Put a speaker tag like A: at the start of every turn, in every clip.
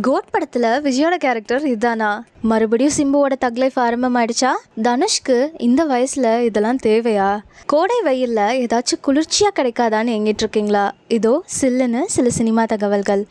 A: Code படத்தில் விஜயோட character இதானா? மறுபடியும் சிம்புவோட தக் லைஃப் ஆரம்பமாயிடுச்சா? தனுஷ்க்கு இந்த வயசில் இதெல்லாம் தேவையா? கோடை வெயிலில் ஏதாச்சும் குளிர்ச்சியாக கிடைக்காதான்னு எங்கிட்டு இருக்கீங்களா? இதோ சில்லுன்னு சில சினிமா தகவல்கள்.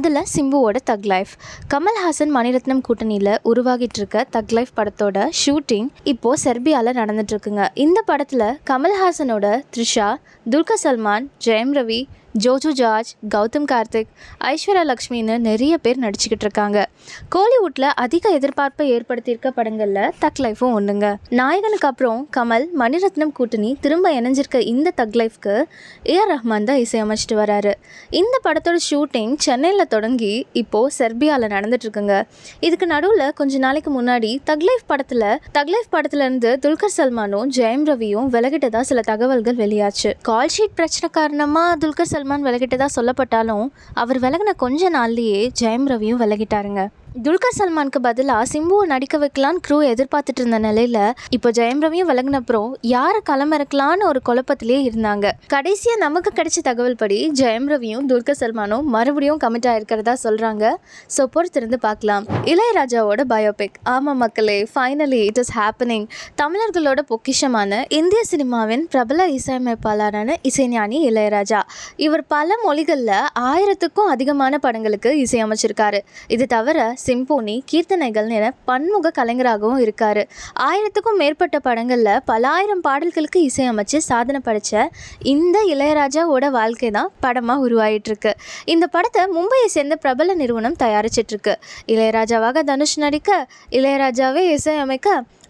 A: முதல்ல சிம்புவோட தக் லைஃப் கமல்ஹாசன் மணிரத்னம் கூட்டணியில் உருவாகிட்டு இருக்க தக் லைஃப் படத்தோட ஷூட்டிங் இப்போ செர்பியாவில் நடந்துட்டு இருக்குங்க இந்த படத்தில் கமல்ஹாசனோட த்ரிஷா துல்கர் சல்மான் ஜெயம் ரவி ஜோஜு ஜார்ஜ் கௌதம் கார்த்திக் ஐஸ்வர்யா லக்ஷ்மின்னு நிறைய பேர் நடிச்சுக்கிட்டு இருக்காங்க. கோலிவுட்டில் அதிக எதிர்பார்ப்பை ஏற்படுத்தியிருக்க படங்களில் தக் லைஃபும் ஒன்றுங்க நாயகனுக்கு அப்புறம் கமல் மணிரத்னம் கூட்டணி திரும்ப இணைஞ்சிருக்க இந்த தக் லைஃப்க்கு ஏஆர் ரஹ்மான் தான் இசையமைச்சிட்டு வராரு. இந்த படத்தோட ஷூட்டிங் சென்னையில் தொடங்கி இப்போது செர்பியாவில் நடந்துட்டுருக்குங்க இதுக்கு நடுவில் கொஞ்ச நாளைக்கு முன்னாடி தக் லைஃப் படத்தில் தக் லைஃப் படத்துலேருந்து துல்கர் சல்மானும் ஜெயம் ரவியும் விலகிட்டதா சில தகவல்கள் வெளியாச்சு. கால் ஷீட் பிரச்சனை காரணமாக துல்கர் சல்மான் விலகிட்டதா சொல்லப்பட்டாலும் அவர் விலகின கொஞ்ச நாள்லயே ஜெயம் ரவியும் விலகிட்டாருங்க. துல்கர் சல்மானுக்கு பதிலாக சிம்புவை நடிக்க வைக்கலான்னு க்ரூ எதிர்பார்த்துட்டு இருந்த நிலையில் இப்போ ஜெயம் ரவியும் விலகினப்புறம் யாரை களமிறக்கலான்னு ஒரு குழப்பத்திலே இருந்தாங்க. கடைசியாக நமக்கு கிடைச்ச தகவல் படி ஜெயம் ரவியும் துல்கர் சல்மானும் மறுபடியும் கமிட் ஆயிருக்கிறதா சொல்கிறாங்க ஸோ பொறுத்திருந்து பார்க்கலாம். இளையராஜாவோட பயோபிக் ஆமாம் மக்களே ஃபைனலி இட் இஸ் ஹேப்பனிங் தமிழர்களோட பொக்கிஷமான இந்திய சினிமாவின் பிரபல இசையமைப்பாளரான இசைஞானி இளையராஜா. இவர் பல மொழிகளில் ஆயிரத்துக்கும் அதிகமான படங்களுக்கு இசையமைச்சிருக்காரு. இது தவிர சிம்போனி கீர்த்தனைகள் என பன்முக கலைஞராகவும் இருக்கார். ஆயிரத்துக்கும் மேற்பட்ட படங்களில் பல ஆயிரம் பாடல்களுக்கு இசையமைச்சு சாதனை படைத்த இந்த இளையராஜாவோட வாழ்க்கை தான் படமாக உருவாயிட்டிருக்கு. இந்த படத்தை மும்பையை சேர்ந்த பிரபல நிறுவனம் தயாரிச்சிட்ருக்கு இளையராஜாவாக தனுஷ் நடிக்க இளையராஜாவே இசையமைக்க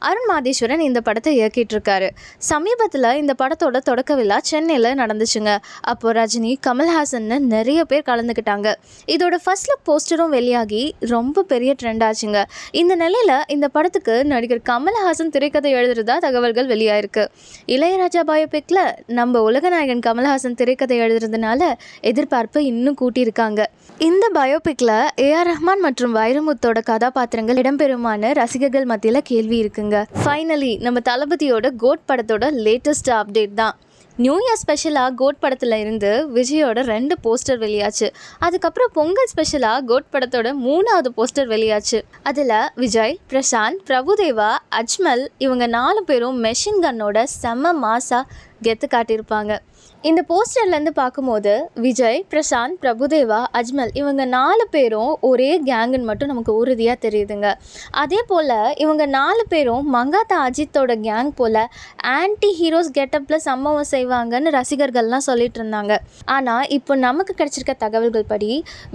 A: அருண் மாதேஸ்வரன் இந்த படத்தை இயக்கிட்டு இருக்காரு சமீபத்தில் இந்த படத்தோட தொடக்க விழா சென்னையில் நடந்துச்சுங்க. அப்போ ரஜினி கமல்ஹாசன்னு நிறைய பேர் கலந்துக்கிட்டாங்க. இதோட ஃபர்ஸ்ட் லுக் போஸ்டரும் வெளியாகி ரொம்ப பெரிய ட்ரெண்ட் ஆச்சுங்க. இந்த நிலையில் இந்த படத்துக்கு நடிகர் கமல்ஹாசன் திரைக்கதை எழுதுறதா தகவல்கள் வெளியாயிருக்கு. இளையராஜா பயோபிக்கில் நம்ம உலகநாயகன் கமல்ஹாசன் திரைக்கதை எழுதுறதுனால எதிர்பார்ப்பு இன்னும் கூட்டியிருக்காங்க. இந்த பயோபிக்கில் ஏஆர் ரஹ்மான் மற்றும் வைரமுத்தோட கதாபாத்திரங்கள் இடம்பெறுமான்னு ரசிகர்கள் மத்தியில் கேள்வி இருக்குங்க. ஃபைனலி நம்ம தளபதியோட கோட் படத்தோட லேட்டஸ்ட் அப்டேட் தான். நியூ இயர் ஸ்பெஷலாக கோட் படத்தில் இருந்து விஜயோட ரெண்டு போஸ்டர் வெளியாச்சு. அதுக்கப்புறம் பொங்கல் ஸ்பெஷலாக கோட் படத்தோட மூணாவது போஸ்டர் வெளியாச்சு. அதில் விஜய் பிரசாந்த் பிரபுதேவா அஜ்மல் இவங்க நாலு பேரும் மெஷின் கன்னோட செம்ம மாசா கெத்து காட்டியிருப்பாங்க. இந்த போஸ்டர்லேருந்து பார்க்கும்போது விஜய் பிரசாந்த் பிரபுதேவா அஜ்மல் இவங்க நாலு பேரும் ஒரே கேங்குன்னு மட்டும் நமக்கு உறுதியாக தெரியுதுங்க. அதே போல் இவங்க நாலு பேரும் மங்காத்தா அஜித்தோட கேங் போல் ஆன்டி ஹீரோஸ் கெட்டப்பில் சம்பவம் செய்வாங்கன்னு ரசிகர்கள்லாம் சொல்லிட்டு இருந்தாங்க. ஆனால் இப்போ நமக்கு கிடைச்சிருக்க தகவல்கள் படி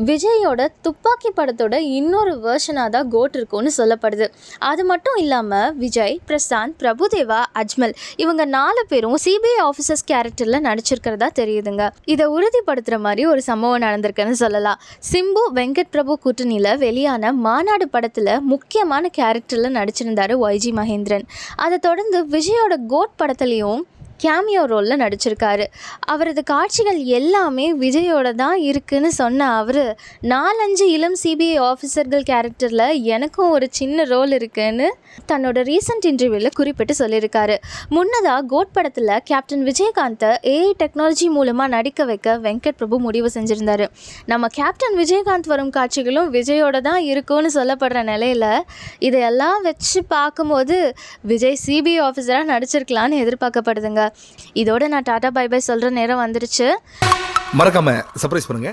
A: விஜயோட துப்பாக்கி படத்தோட இன்னொரு வேர்ஷனாக தான் கோட் இருக்கும்னு சொல்லப்படுது. அது மட்டும் இல்லாமல் விஜய் பிரசாந்த் பிரபுதேவா அஜ்மல் இவங்க நாலு பேரும் சிபிஐ ஆஃபீஸர்ஸ் கேரக்டரில் வச்சிருக்கிறதா தெரியுதுங்க. இதை உறுதிப்படுத்துகிற மாதிரி ஒரு சம்பவம் நடந்திருக்குன்னு சொல்லலாம். சிம்பு வெங்கட் பிரபு கூட்டணியில் வெளியான மாநாடு படத்தில் முக்கியமான கேரக்டரில் நடிச்சிருந்தாரு ஒய்ஜி மகேந்திரன். அதை தொடர்ந்து விஜயோட கோட் படத்துலேயும் கேமியோ ரோலில் நடிச்சிருக்காரு. அவரது காட்சிகள் எல்லாமே விஜயோட தான் இருக்குன்னு சொன்ன அவர் நாலஞ்சு இளம் சிபிஐ ஆஃபீஸர்கள் கேரக்டரில் எனக்கும் ஒரு சின்ன ரோல் இருக்குன்னு தன்னோட ரீசன்ட் இன்டர்வியூவில் குறிப்பிட்டு சொல்லியிருக்காரு. முன்னதாக கோட் படத்தில் கேப்டன் விஜயகாந்தை ஏஐ டெக்னாலஜி மூலமாக நடிக்க வைக்க வெங்கட் பிரபு முடிவு செஞ்சுருந்தாரு. நம்ம கேப்டன் விஜயகாந்த் வரும் காட்சிகளும் விஜயோட தான் இருக்கும்னு சொல்லப்படுற நிலையில் இதையெல்லாம் வச்சு பார்க்கும்போது விஜய் சிபிஐ ஆஃபீஸராக நடிச்சிருக்கலான்னு எதிர்பார்க்கப்படுதுங்க. இதோட நான் டாடா பை பை சொல்கிற நேரம் வந்துருச்சு.
B: மறக்காம சர்ப்ரைஸ் பண்ணுங்க.